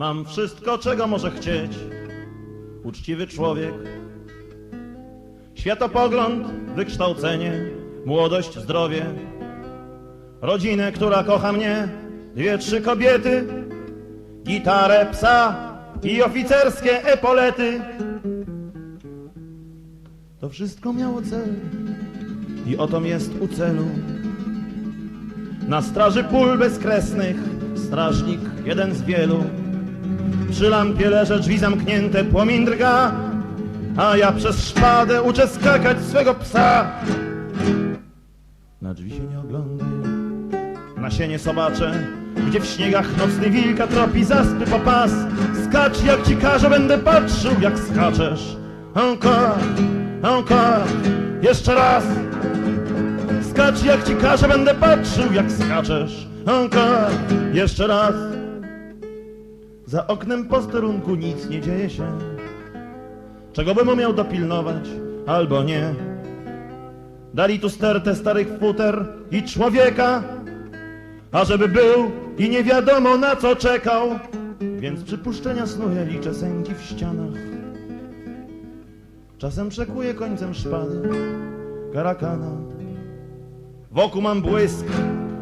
Mam wszystko, czego może chcieć uczciwy człowiek. Światopogląd, wykształcenie, młodość, zdrowie. Rodzinę, która kocha mnie, dwie, trzy kobiety, gitarę, psa i oficerskie epolety. To wszystko miało cel i oto jest u celu. Na straży pól bezkresnych, strażnik jeden z wielu. Przy lampie leżę drzwi zamknięte, płomień drga, a ja przez szpadę uczę skakać swego psa. Na drzwi się nie oglądaj, na sienie sobacze, gdzie w śniegach nocny wilka tropi zaspy po pas. Skacz jak ci każę, będę patrzył jak skaczesz. Encore, encore, jeszcze raz. Skacz jak ci każę, będę patrzył jak skaczesz. Encore, jeszcze raz. Za oknem posterunku nic nie dzieje się. Czego bym umiał dopilnować, albo nie. Dali tu stertę starych futer i człowieka, a żeby był i nie wiadomo na co czekał, więc przypuszczenia snuję, liczę sęki w ścianach. Czasem przekuję końcem szpady karakana. Wokół mam błysk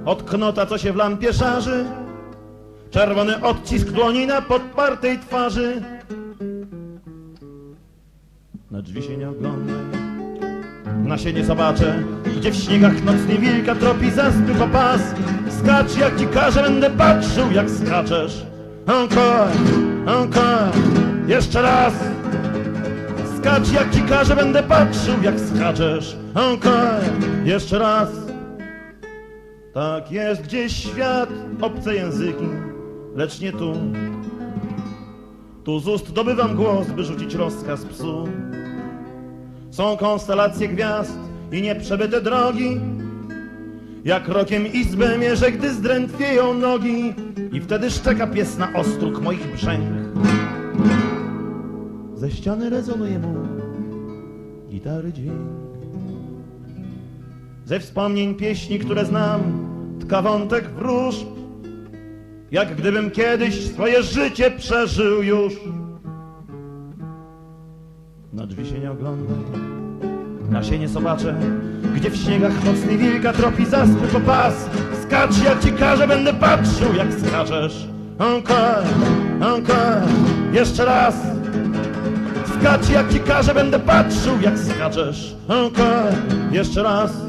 od knota, co się w lampie szarzy. Czerwony odcisk dłoni na podpartej twarzy. Na drzwi się nie oglądaj, na się nie zobaczę, gdzie w śniegach nocny wilka tropi po pas. Skacz jak ci każę, będę patrzył jak skaczesz. Encore, encore, jeszcze raz. Skacz jak ci każę, będę patrzył jak skaczesz. Encore, jeszcze raz. Tak jest gdzieś świat, obce języki, lecz nie tu. Tu z ust dobywam głos, by rzucić rozkaz psu. Są konstelacje gwiazd i nieprzebyte drogi. Jak rokiem izbę mierzę, gdy zdrętwieją nogi i wtedy szczeka pies na ostróg moich brzęk. Ze ściany rezonuje mu gitary dźwięk. Ze wspomnień pieśni, które znam, tka wątek wróżb, jak gdybym kiedyś swoje życie przeżył już. Na drzwi się nie oglądaj, na się nie zobaczę, gdzie w śniegach nocny wilka tropi zaspy po pas. Skacz jak ci każę, będę patrzył jak skaczesz. Encore, encore, jeszcze raz. Skacz jak ci każę, będę patrzył jak skaczesz. Encore, jeszcze raz.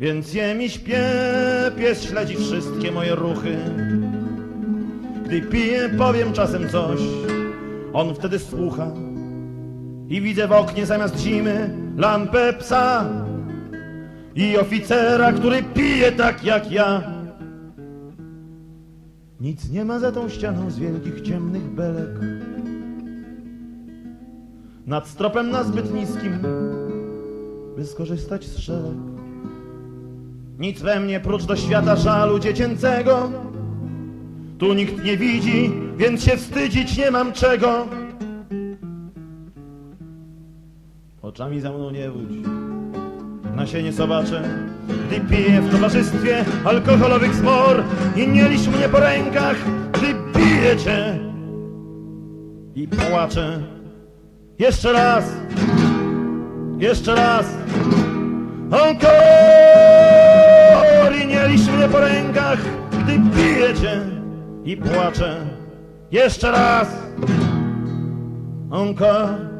Więc jem i śpię, pies śledzi wszystkie moje ruchy. Gdy piję, powiem czasem coś, on wtedy słucha. I widzę w oknie zamiast zimy lampę psa i oficera, który pije tak jak ja. Nic nie ma za tą ścianą z wielkich ciemnych belek. Nad stropem na zbyt niskim, by skorzystać z szereg. Nic we mnie prócz do świata żalu dziecięcego. Tu nikt nie widzi, więc się wstydzić nie mam czego. Oczami za mną nie wódź, na się nie zobaczę, gdy piję w towarzystwie alkoholowych zmor i nie licz mnie po rękach, gdy biję cię i płaczę. Jeszcze raz, jeszcze raz. Encore! Licz mnie po rękach, gdy biję cię i płaczę. Jeszcze raz. Encore!